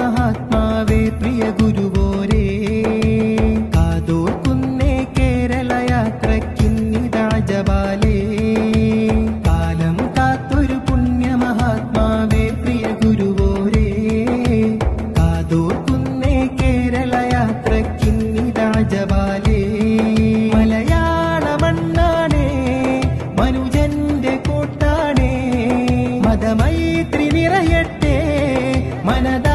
മഹാത്മാവേ പ്രിയ ഗുരുവോരേ. കാതോക്കുന്നേ കേരള യാത്രക്കിന്നിതാ ജപാലേ. കാലം കാത്തൊരു പുണ്യ മഹാത്മാവേ പ്രിയ ഗുരുവോരേ. കാതോക്കുന്നേ കേരള യാത്രക്കിന്നിതാ ജപാലേ. മലയാള മണ്ണാണേ മനുജന്റെ കോട്ടാണേ. മതമൈത്രി നിറയട്ടെ മനത